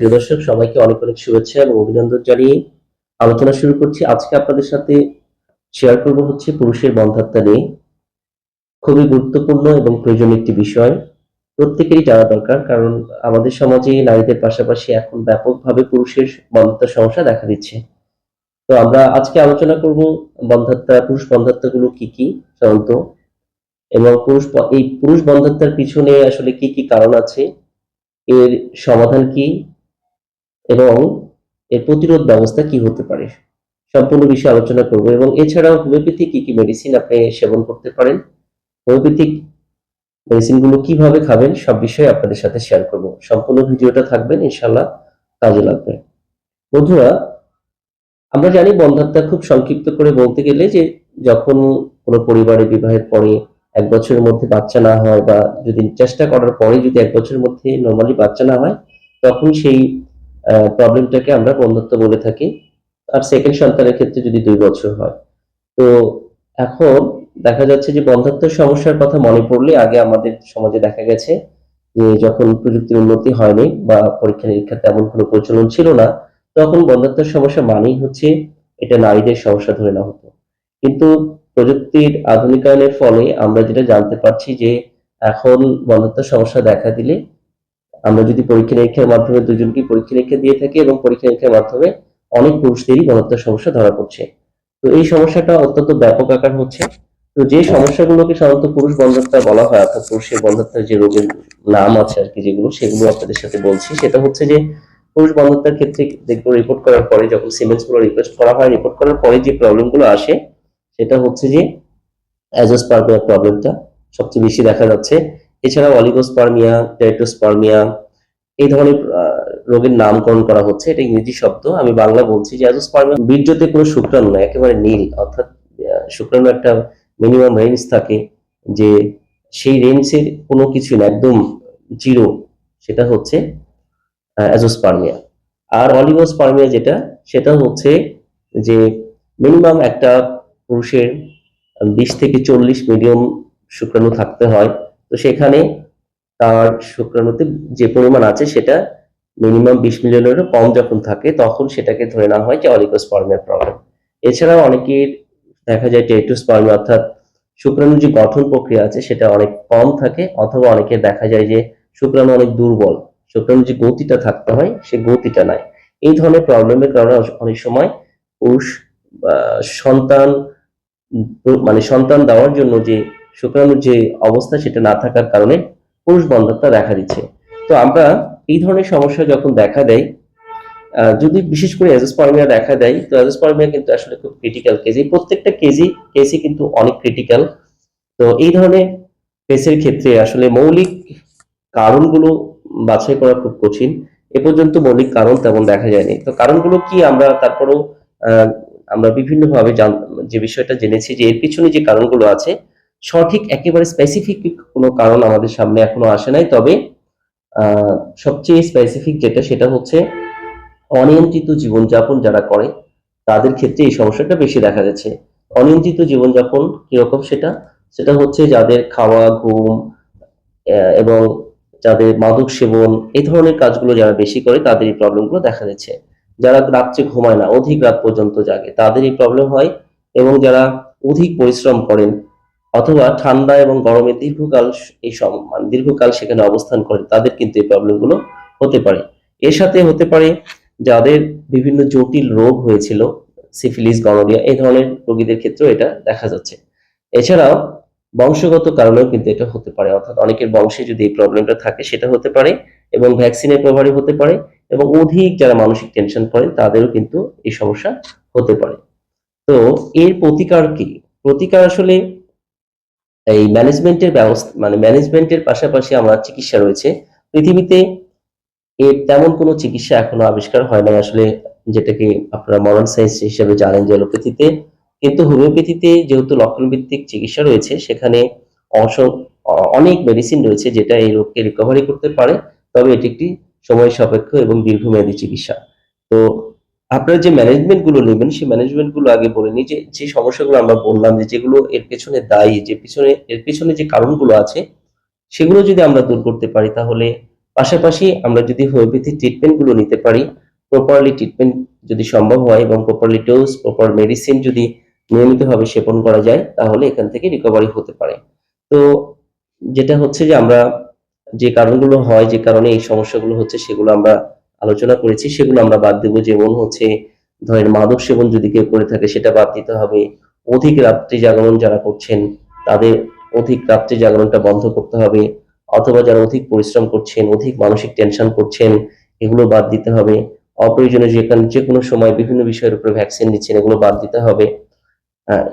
প্রিয় দর্শক, সবাইকে অনেক অনেক শুভেচ্ছা এবং অভিনন্দন জানিয়ে আলোচনা শুরু করছি। আজকে আপনাদের সাথে শেয়ার করব হচ্ছে পুরুষের বন্ধাত্মা নিয়ে। খুবই গুরুত্বপূর্ণ এবং প্রয়োজনীয় একটি বিষয়। প্রত্যেকেরই জানা দরকার, কারণ আমাদের সমাজে নারীদের পাশাপাশি এখন ব্যাপকভাবে পুরুষের বন্ধাত্মার সমস্যা দেখা দিচ্ছে। তো আমরা আজকে আলোচনা করব বন্ধাত্মা, পুরুষ বন্ধাত্মাগুলো কি কি সাধারণত? এবং পুরুষ এই পুরুষ বন্ধাত্মার পিছনে আসলে কি কি কারণ আছে? এর সমাধান কি? এবং এর প্রতিরোধ ব্যবস্থা কি হতে পারে? সম্পূর্ণ বিষয়ে আলোচনা করব এবং এছাড়াও হোমিওপ্যাথি কি কি মেডিসিন আপনি সেবন করতে পারেন? হোমিওপ্যাথিক মেডিসিনগুলো কীভাবে খাবেন সব বিষয়ে আপনাদের সাথে শেয়ার করব। সম্পূর্ণ ভিডিওটা থাকবেন ইনশাল্লাহ কাজে লাগবে। বন্ধুরা, আমরা জানি বন্ধাত্মা খুব সংক্ষিপ্ত করে বলতে গেলে যে যখন কোনো পরিবারে বিবাহের পরে এক বছরের মধ্যে বাচ্চা না হয় বা যদি চেষ্টা করার পরে যদি এক বছরের মধ্যে নর্মালি বাচ্চা না হয়, তখন সেই প্রবলেমটাকে আমরা বন্ধুত্ব বলে থাকি। আর সেকেন্ড সন্তানের ক্ষেত্রে যদি দুই বছর হয়। তো এখন দেখা যাচ্ছে যে বন্ধাত্বের সমস্যার কথা মনে পড়লে আগে আমাদের সমাজে দেখা গেছে যে যখন প্রযুক্তির উন্নতি হয়নি বা পরীক্ষা নিরীক্ষা তেমন কোনো প্রচলন ছিল না, তখন বন্ধাত্বের সমস্যা মানেই হচ্ছে এটা নারীদের সমস্যা ধরে নেওয়া হতো। কিন্তু প্রযুক্তির আধুনিকায়নের ফলে আমরা যেটা জানতে পারছি যে এখন বন্ধাত্বের সমস্যা দেখা দিলে আমরা যদি পরীক্ষা নিরীক্ষার মাধ্যমে দুজনকে পরীক্ষা নিরীক্ষা দিয়ে থাকি এবং পরীক্ষা নিরীক্ষার মাধ্যমে অনেক পুরুষদেরই বন্ধাত্বের সমস্যা ধরা পড়ছে। তো এই সমস্যাটা অত্যন্ত ব্যাপক আকার হচ্ছে। তো যে সমস্যাগুলোকে সাধারণত পুরুষ বন্ধাত্বা বলা হয়, অর্থাৎ পুরুষের বন্ধাত্মার যে রোগের নাম আছে আর কি যেগুলো, সেগুলো আপনাদের সাথে বলছি। সেটা হচ্ছে যে পুরুষ বন্ধাত্মার ক্ষেত্রে দেখব রিপোর্ট করার পরে, যখন সিমেন্সগুলো রিকোয়েস্ট করা হয় রিপোর্ট করার পরে যে প্রবলেমগুলো আসে, সেটা হচ্ছে যে অ্যাজোস্পার্মিয়া প্রবলেমটা সবচেয়ে বেশি দেখা যাচ্ছে। এছাড়াও অলিগোস্পার্মিয়া টেরিটোস্পার্মিয়া এই ধরনের রোগের নামকরণ করা হচ্ছে। এটা ইংরেজি শব্দ। আমি বাংলা বলছি যে অ্যাজোস্পার্মিয়া বীর্যতে কোনো শুক্রাণু নয় একেবারে নীল, অর্থাৎ শুক্রাণু একটা মিনিমাম রেঞ্জ থাকে যে সেই রেঞ্জের কোনো কিছু না, একদম জিরো সেটা হচ্ছে অ্যাজোস্পার্মিয়া আর অলিগোস্পার্মিয়া যেটা, সেটা হচ্ছে যে মিনিমাম একটা পুরুষের, বিশ থেকে চল্লিশ মিডিয়াম শুক্রাণু থাকতে হয়। তো সেখানে তার শুক্রাণুতে যে পরিমাণ আছে সেটা মিনিমাম বিশ মিলিয়নেরও কম যখন থাকে, তখন সেটাকে ধরে নেওয়া হয় যে অলিগোস্পার্মিয়ার প্রবলেম এছাড়াও অনেকের দেখা যায় টেটোস্পার্মিয়া অর্থাৎ শুক্রাণুর যে গঠন প্রক্রিয়া আছে সেটা অনেক কম থাকে, অথবা অনেকের দেখা যায় যে শুক্রাণু অনেক দুর্বল। শুক্রাণুর যে গতিটা থাকতে হয়, সে গতিটা নাই। এই ধরনের প্রবলেমের কারণে অনেক সময় পুরুষ সন্তান মানে সন্তান দেওয়ার জন্য যে শুক্রাণুর যে অবস্থা সেটা না থাকার কারণে পুরুষ বন্ধাত্বা দেখা দিচ্ছে। তো আমরা এই ধরনের সমস্যা যখন দেখা দেয় যদি বিশেষ করে অ্যাজোস্পার্মিয়া দেখা দেয়, তো অ্যাজোস্পার্মিয়া কিন্তু আসলে খুব ক্রিটিক্যাল কেস এই প্রত্যেকটা কেজি কেসই কিন্তু অনেক ক্রিটিক্যাল তো এই ধরনের কেসের ক্ষেত্রে আসলে মৌলিক কারণগুলো বাছাই করা খুব কঠিন। এ পর্যন্ত মৌলিক কারণ তেমন দেখা যায়নি। তো কারণগুলো কি আমরা তারপরও আমরা বিভিন্নভাবে যে বিষয়টা জেনেছি যে এর পিছনে যে কারণগুলো আছে সঠিক, একেবারে স্পেসিফিক কোনো কারণ আমাদের সামনে এখনও আসে নাই। তবে সবচেয়ে স্পেসিফিক যেটা সেটা হচ্ছে অনিয়ন্ত্রিত জীবনযাপন যারা করে, তাদের ক্ষেত্রে এই সমস্যাটা বেশি দেখা যাচ্ছে। অনিয়ন্ত্রিত জীবনযাপন কীরকম সেটা? সেটা হচ্ছে যাদের খাওয়া, ঘুম এবং যাদের মাদক সেবন, এই ধরনের কাজগুলো যারা বেশি করে, তাদের এই প্রবলেমগুলো দেখা যাচ্ছে। যারা রাত্রে ঘুমায় না, অধিক রাত পর্যন্ত জাগে, তাদের এই প্রবলেম হয় এবং যারা অধিক পরিশ্রম করেন অথবা ঠান্ডা এবং গরমে দীর্ঘকাল এই মানে দীর্ঘকাল সেখানে অবস্থান করে, তাদের কিন্তু এই প্রবলেমগুলো হতে পারে। এর সাথে হতে পারে যাদের বিভিন্ন জটিল রোগ হয়েছিল সিফিলিস গনোরিয়া এই ধরনের রোগীদের ক্ষেত্রেও এটা দেখা যাচ্ছে। এছাড়াও বংশগত কারণেও কিন্তু এটা হতে পারে, অর্থাৎ অনেকের বংশে যদি এই প্রবলেমটা থাকে সেটা হতে পারে এবং ভ্যাকসিনের প্রভাবে হতে পারে এবং অধিক যারা মানসিক টেনশন করেন তাদেরও কিন্তু এই সমস্যা হতে পারে। তো এর প্রতিকার কি? প্রতিকার আসলে এই ম্যানেজমেন্টের ব্যবস্থা মানে ম্যানেজমেন্টের পাশাপাশি আমার চিকিৎসা রয়েছে। পৃথিবীতে এর তেমন কোনো চিকিৎসা এখনও আবিষ্কার হয় নাই। আসলে যেটাকে আপনারা মডার্ন সায়েন্স হিসেবে জানেন যে অ্যালোপ্যাথিতে, কিন্তু হোমিওপ্যাথিতে যেহেতু লক্ষণ ভিত্তিক চিকিৎসা রয়েছে, সেখানে অস- অনেক মেডিসিন রয়েছে যেটা এই রোগকে রিকভারি করতে পারে। তবে এটি একটি সময় সাপেক্ষ এবং দীর্ঘমেয়াদী চিকিৎসা। তো আপনারা যে ম্যানেজমেন্টগুলো নেবেন, সেই ম্যানেজমেন্টগুলো আগে বলে নিই যে যে সমস্যাগুলো আমরা বললাম যে, যেগুলো এর পেছনে দায়ী, যে পিছনে, এর পেছনে যে কারণগুলো আছে, সেগুলো যদি আমরা দূর করতে পারি, তাহলে পাশাপাশি আমরা যদি হোমিওপ্যাথি ট্রিটমেন্টগুলো নিতে পারি প্রপারলি ট্রিটমেন্ট যদি সম্ভব হয় এবং প্রপারলি ডোজ প্রপার মেডিসিন যদি নিয়মিতভাবে সেবন করা যায়, তাহলে এখান থেকে রিকভারি হতে পারে। তো যেটা হচ্ছে যে, আমরা যে কারণগুলো হয়, যে কারণে এই সমস্যাগুলো হচ্ছে, সেগুলো আমরা আলোচনা করেছি, সেগুলো আমরা বাদ দেবো। যেমন হচ্ছে, ধরেন মাদক সেবন যদি কেউ করে থাকে, সেটা বাদ দিতে হবে। অধিক রাত্রি জাগরণ যারা করছেন, তাদের অধিক রাত্রি জাগরণটা বন্ধ করতে হবে। অথবা যারা অধিক পরিশ্রম করছেন, অধিক মানসিক টেনশন করছেন, এগুলো বাদ দিতে হবে। অপ্রয়োজনীয় যেখানে যে কোনো সময় বিভিন্ন বিষয়ের উপরে ভ্যাকসিন নিচ্ছেন, এগুলো বাদ দিতে হবে।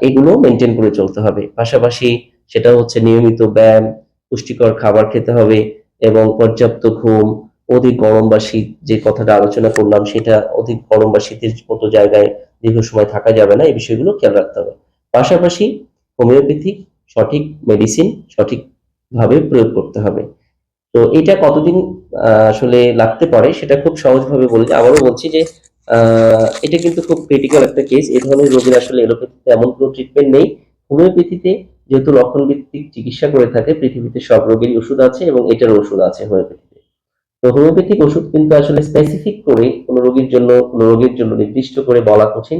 এগুলো মেনটেন করে চলতে হবে। পাশাপাশি সেটা হচ্ছে নিয়মিত ব্যায়াম, পুষ্টিকর খাবার খেতে হবে এবং পর্যাপ্ত ঘুম অধিক গরম বা শীত যে কথাটা আলোচনা করলাম, সেটা অধিক গরম বা শীতের মতো জায়গায় দীর্ঘ সময় থাকা যাবে না, এই বিষয়গুলো খেয়াল রাখতে হবে। পাশাপাশি হোমিওপ্যাথিক সঠিক মেডিসিন সঠিকভাবে প্রয়োগ করতে হবে। তো এটা কতদিন আসলে লাগতে পারে সেটা খুব সহজভাবে বলে যে আবারও বলছি যে এটা কিন্তু খুব ক্রিটিক্যাল একটা কেস এই ধরনের রোগের আসলে এলোপ্যাথিতে এমন কোনো ট্রিটমেন্ট নেই। হোমিওপ্যাথিতে যেহেতু লক্ষণ ভিত্তিক চিকিৎসা করে থাকে, পৃথিবীতে সব রোগেরই ওষুধ আছে এবং এটার ওষুধ আছে হোমিওপ্যাথিতে। তো হোমিওপ্যাথিক ওষুধ কিন্তু আসলে স্পেসিফিক করে কোনো রোগীর জন্য, কোনো রোগের জন্য নির্দিষ্ট করে বলা কঠিন।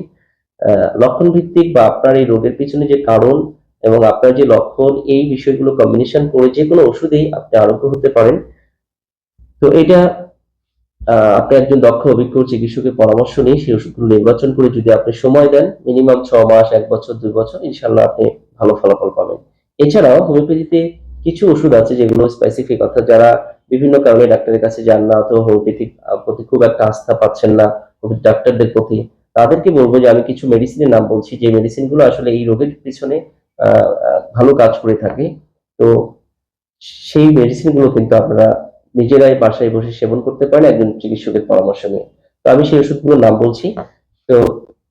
লক্ষণ ভিত্তিক বা আপনার এই রোগের পিছনে যে কারণ এবং আপনার যে লক্ষণ, এই বিষয়গুলো কম্বিনেশন করে যে কোনো ওষুধেই আপনি আরোগ্য হতে পারেন। তো এটা আপনি একজন দক্ষ অভিজ্ঞ চিকিৎসকের পরামর্শ নিয়ে সেই ওষুধগুলো নির্বাচন করে যদি আপনি সময় দেন মিনিমাম ছ মাস, এক বছর, দুই বছর ইনশাল্লাহ আপনি ভালো ফলাফল পাবেন। এছাড়াও হোমিওপ্যাথিতে কিছু ওষুধ আছে যেগুলো স্পেসিফিক অর্থাৎ যারা বিভিন্ন কারণে ডাক্তারের কাছে যান না অথবা হোমিওপ্যাথিক প্রতি খুব একটা আস্থা পাচ্ছেন না ডাক্তারদের প্রতি, তাদেরকে বলব যে আমি কিছু মেডিসিনের নাম বলছি, যে মেডিসিনগুলো আসলে এই রোগের পিছনে ভালো কাজ করে থাকে। তো সেই মেডিসিনগুলো কিন্তু আপনারা নিজেরাই বাসায় বসে সেবন করতে পারেন, একজন চিকিৎসকের পরামর্শ নিয়ে। তো আমি সেই ওষুধগুলোর নাম বলছি। তো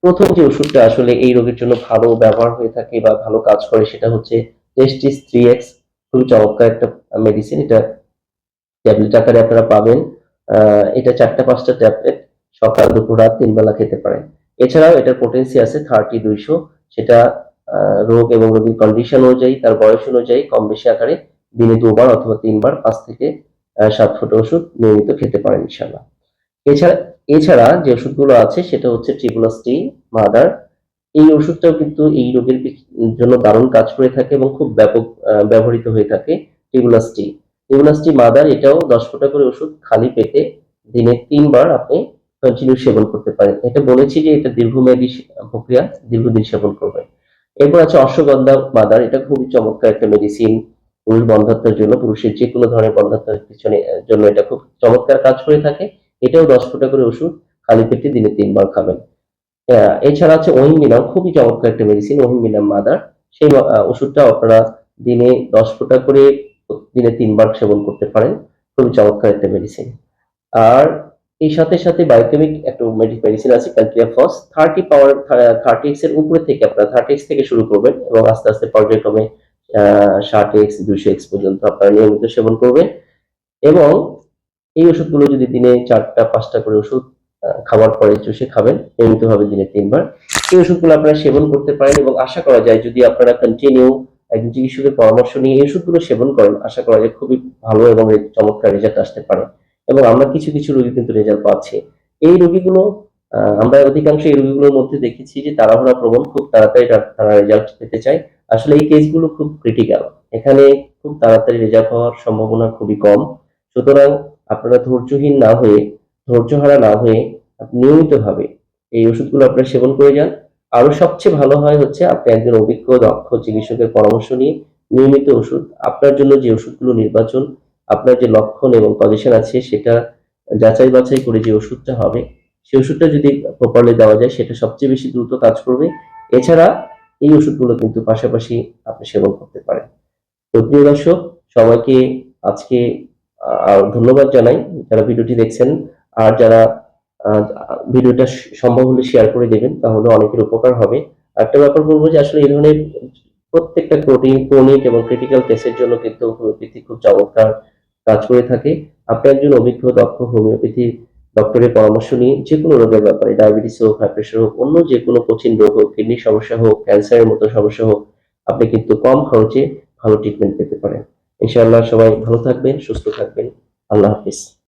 প্রথম যে ওষুধটা আসলে এই রোগের জন্য ভালো ব্যবহার হয়ে থাকে বা ভালো কাজ করে সেটা হচ্ছে টেস্টিস থ্রি এক্স খুবই চমৎকার একটা মেডিসিন এটা ট্যাবলেট আকারে আপনারা পাবেন। এটা চারটা, পাঁচটা ট্যাবলেট সকাল, দুপুর, রাত তিন বেলা খেতে পারেন। এছাড়াও এটার পোটেন্সি আছে থার্টি দুইশো। সেটা রোগ এবং রোগীর কন্ডিশন অনুযায়ী, তার বয়স অনুযায়ী কম বেশি আকারে দিনে দুবার অথবা তিনবার পাঁচ থেকে সাত ফুট ওষুধ নিয়মিত খেতে পারেন ইনশাল্লাহ এছাড়া এছাড়া যে ওষুধগুলো আছে, সেটা হচ্ছে ট্রিপুলাস টি মাদার এই ওষুধটাও কিন্তু এই রোগের জন্য দারুণ কাজ করে থাকে এবং খুব ব্যাপক ব্যবহৃত হয়ে থাকে ট্রিপুলাস টি। মাদার, এটাও দশ ফোঁটা করে ওষুধ খালি পেটে দিনে তিনবার আপনি কন্টিনিউ সেবন করতে পারেন। এটা বলেছি যে এটা দীর্ঘমেয়াদী প্রক্রিয়া, দীর্ঘদিন সেবন করবে। এরপর আছে অশ্বগন্ধা মাদার, এটা খুবই চমৎকার একটা মেডিসিন পুরুষ বন্ধাত্মের জন্য, পুরুষের যে কোনো ধরনের বন্ধাত্মের পিছনে জন্য এটা খুব চমৎকার কাজ করে থাকে। এটাও দশ ফোঁটা করে ওষুধ খালি পেটে দিনে তিনবার খাবেন। এছাড়া আছে ওহিমিনাম খুবই চমৎকার একটা মেডিসিন ওহিমিনাম মাদার সেই ওষুধটা আপনারা দিনে দশ ফোঁটা করে দিনে তিনবার সেবন করতে পারেন। খুবই চমৎকার একটা মেডিসিন আর এই সাথে সাথে বায়োকেমিক একটা মেডিসিন আছে ক্যালকিয়া ফস থার্টি পাওয়ার থার্টি এক্সের উপরে থেকে আপনারা থার্টি এক্স থেকে শুরু করবেন এবং আস্তে আস্তে পর্যায়ক্রমে ষাট এক্স দুশো এক্স পর্যন্ত আপনারা নিয়মিত সেবন করবেন। এবং এই ওষুধগুলো যদি দিনে চারটা, পাঁচটা করে ওষুধ খাবার পরে চুষে খাবেন নিয়মিতভাবে দিনে তিনবার। এই ওষুধগুলো আপনারা সেবন করতে পারেন এবং আশা করা যায় যদি আপনারা কন্টিনিউ একজন চিকিৎসকের পরামর্শ নিয়ে এই ওষুধগুলো সেবন করেন, আশা করা যায় খুবই ভালো এবং চমৎকার রেজাল্ট আসতে পারে। এবং আমরা কিছু কিছু রোগী কিন্তু রেজাল্ট পাচ্ছি। এই রোগীগুলো আমরা অধিকাংশ এই রোগীগুলোর মধ্যে দেখেছি যে তাড়াহুড়া প্রবণ, খুব তাড়াতাড়ি তারা রেজাল্ট পেতে চায়। আসলে এই কেসগুলো খুব ক্রিটিক্যাল এখানে খুব তাড়াতাড়ি রেজাল্ট হওয়ার সম্ভাবনা খুবই কম। সুতরাং আপনারা ধৈর্যহীন না হয়ে, ধৈর্যহারা না হয়ে নিয়মিতভাবে এই ওষুধগুলো আপনারা সেবন করে যান। আরও সবচেয়ে ভালো হয় হচ্ছে আপনি একজন অভিজ্ঞ, দক্ষ চিকিৎসকের পরামর্শ নিয়ে নিয়মিত ওষুধ, আপনার জন্য যে ওষুধগুলো নির্বাচন, আপনার যে লক্ষণ এবং পজিশন আছে সেটা যাচাই বাছাই করে যে ওষুধটা হবে সেই ওষুধটা যদি প্রপারলি দেওয়া যায় সেটা সবচেয়ে বেশি দ্রুত কাজ করবে। এছাড়া এই ওষুধগুলো কিন্তু পাশাপাশি আপনি সেবন করতে পারেন। তো প্রিয় দর্শক, সবাইকে আজকে ধন্যবাদ জানাই যারা ভিডিওটি দেখছেন। আর যারা ভিডিওটা সম্ভব হলে শেয়ার করে দেবেন, তাহলে অনেকের উপকার হবে। একটা ব্যাপার বলব যে আসলে এই ধরনের প্রত্যেকটা প্রোটিন ক্রনিক এবং ক্রিটিক্যাল কেসের জন্য কিন্তু হোমিওপ্যাথি খুব চমৎকার কাজ করে থাকে। আপনি একজন অভিজ্ঞ, দক্ষ হোমিওপ্যাথি ডক্টরের পরামর্শ নিয়ে যে কোনো রোগের ব্যাপারে ডায়াবেটিস হোক হাই প্রেশার হোক, অন্য যে কোনো কঠিন রোগ হোক কিডনির সমস্যা হোক ক্যান্সারের মতো সমস্যা হোক, আপনি কিন্তু কম খরচে ভালো ট্রিটমেন্ট পেতে পারেন। ইনশাআল্লাহ সবাই ভালো থাকবেন, সুস্থ থাকবেন। আল্লাহ হাফিজ।